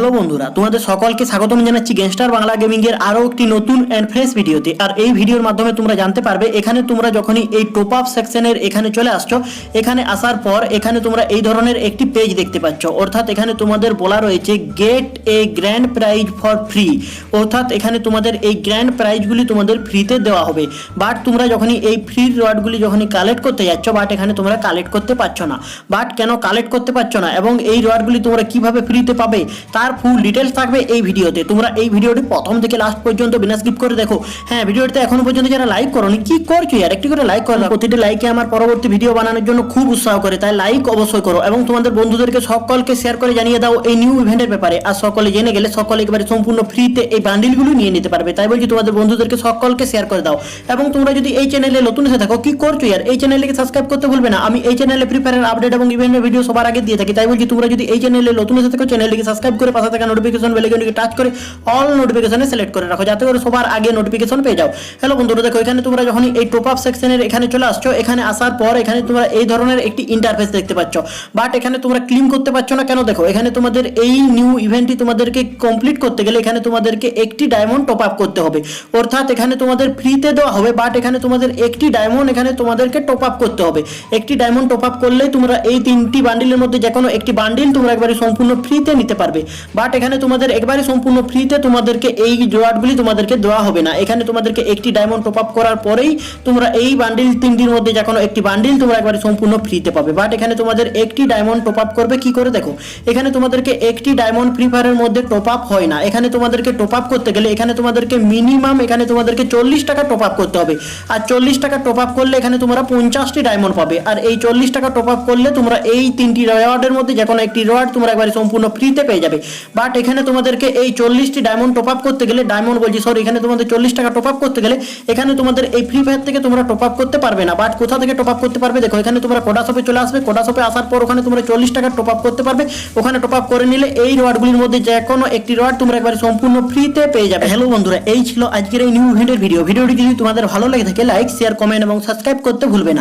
Hello বন্ধুরা, তোমাদের সকলকে স্বাগতম জানাচ্ছি গ্যাংস্টার বাংলা গেমিং এর আরও একটি নতুন অ্যান্ড ফ্রেশ ভিডিওতে। আর এই ভিডিওর মাধ্যমে তোমরা জানতে পারবে, এখানে তোমরা যখনই এই টপ আপ সেকশনের এখানে চলে আসছো, এখানে আসার পর এখানে তোমরা এই ধরনের একটি পেজ দেখতে পাচ্ছ। অর্থাৎ এখানে তোমাদের বলা রয়েছে get a grand prize for free অর্থাৎ এখানে তোমাদের এই গ্র্যান্ড প্রাইজগুলি তোমাদের ফ্রিতে দেওয়া হবে। বাট তোমরা যখনই এই ফ্রি রিওয়ার্ডগুলি যখনই কালেক্ট করতে যাচ্ছ বাট এখানে তোমরা কালেক্ট করতে পারছ না। বাট কেন কালেক্ট করতে পারছ না? এবং এই রিওয়ার্ডগুলি তোমরা কীভাবে ফ্রিতে পাবে? তার ফুল ডিটেলস থাকবে এই ভিডিওতে। তোমরা এই ভিডিওটি প্রথম থেকে লাস্ট পর্যন্ত বিনা স্কিপ করে দেখো। হ্যাঁ ভিডিওতে এখনও পর্যন্ত যারা লাইক করোনি, কি করছ আর একটি করে লাইক করো। প্রতিটি লাইকে আমার পরবর্তী ভিডিও বানানোর জন্য খুব উৎসাহ করে। তাই লাইক অবশ্যই করো এবং তোমাদের বন্ধুদেরকে সকলকে শেয়ার করে জানিয়ে দাও এই নিউ ইভেন্টের ব্যাপারে। আর সকলে জেনে গেলে সকলে একেবারে সম্পূর্ণ ফ্রিতে এই বান্ডিলগুলো নিয়ে নিতে পারবে। তাই বলছি তোমাদের বন্ধুদেরকে সকলকে শেয়ার করে দাও। এবং তোমরা যদি এই চ্যানেলে নতুন এসে থাকো, কি করছ আর এই চ্যানেলকে সাবস্ক্রাইব করতে ভুলবে না। আমি এই চ্যানেলে ফ্রি ফায়ারের আপডেট এবং ইভেন্টের ভিডিও সবার আগে দিয়ে থাকি। তাই বলছি তোমরা যদি এই চ্যানেলে নতুন এসে থাকো চ্যানেলটিকে সাবস্ক্রাইব করে পাশে থাকা নোটিফিকেশন বেলাইকনটিকে টাচ করে অল নোটিফিকেশনে সিলেক্ট করে রাখো। যাতে করে সবার আগে নোটিফিকেশন পেয়ে যাও। হ্যালো বন্ধুরা, দেখো, এখানে তোমরা যখন এই টপ আপ সেকশনের এখানে চলে আসছো, এখানে আসার পর এখানে তোমরা এই ধরনের একটি ইন্টারফেস দেখতে পাচ্ছ। বাট এখানে তোমরা ক্লিম করতে পারছ না, কেন দেখো? এখানে তোমাদের এই নিউ ইভেন্টটি তোমাদেরকে কমপ্লিট করতে গেলে এখানে তোমাদেরকে একটি ডায়মন্ড টপ আপ করতে হবে। অর্থাৎ এখানে তোমাদের ফ্রিতে দেওয়া হবে বাট এখানে তোমাদের একটি ডায়মন্ড এখানে তোমাদেরকে টপ আপ করতে হবে। একটি ডায়মন্ড টপ আপ করলেই তোমরা এই তিনটি বান্ডিলের মধ্যে যে কোনো একটি বান্ডিল তোমরা একবারে সম্পূর্ণ ফ্রিতে নিতে পারবে। বাট এখানে তোমাদের একবারে সম্পূর্ণ ফ্রিতে তোমাদেরকে এই রিওয়ার্ডগুলি তোমাদেরকে দেওয়া হবে না। এখানে তোমাদেরকে একটি ডায়মন্ড টপ আপ করার পরেই তোমরা এই বান্ডিল তিনটির মধ্যে যে কোনো একটি বান্ডিল তোমরা একবারে সম্পূর্ণ ফ্রিতে পাবে। বাট এখানে তোমাদের একটি ডায়মন্ড টপ আপ করবে কি করে দেখো? এখানে তোমাদেরকে একটি ডায়মন্ড ফ্রি ফায়ারের মধ্যে টপ আপ হয় না। এখানে তোমাদেরকে টপ আপ করতে গেলে এখানে তোমাদেরকে মিনিমাম এখানে তোমাদেরকে চল্লিশ টাকা টপ আপ করতে হবে। আর চল্লিশ টাকা টপ আপ করলে এখানে তোমরা পঞ্চাশটি ডায়মন্ড পাবে। আর এই চল্লিশ টাকা টপ আপ করলে তোমরা এই তিনটি রিওয়ার্ডের মধ্যে যে কোনো একটি রিওয়ার্ড তোমরা একবারে সম্পূর্ণ ফ্রিতে পেয়ে যাবে। বাট এখানে তোমাদেরকে এই চল্লিশটি ডায়মন্ড টপ আপ করতে গেলে ডায়মন্ড বলছি সরি এখানে তোমাদের চল্লিশ টাকা টপ আপ করতে গেলে এখানে তোমাদের এই ফ্রি ফায়ার থেকে তোমরা টপ আপ করতে পারবে না। বাট কোথা থেকে টপ আপ করতে পারবে? দেখো, এখানে তোমরা কোডা শপে চলে আসবে। কোডা শপে আসার পর ওখানে তোমরা চল্লিশ টাকা টপ আপ করতে পারবে। ওখানে টপ আপ করে নিলে এই রিওয়ার্ডগুলির মধ্যে যে কোনো একটি রিওয়ার্ড তোমরা একবারে সম্পূর্ণ ফ্রিতে পেয়ে যাবে। হ্যালো বন্ধুরা, এই ছিল আজকের এই নিউ ইভেন্টের ভিডিও ভিডিওটি যদি তোমাদের ভালো লাগে থাকে লাইক শেয়ার কমেন্ট এবং সাবস্ক্রাইব করতে ভুলবে না।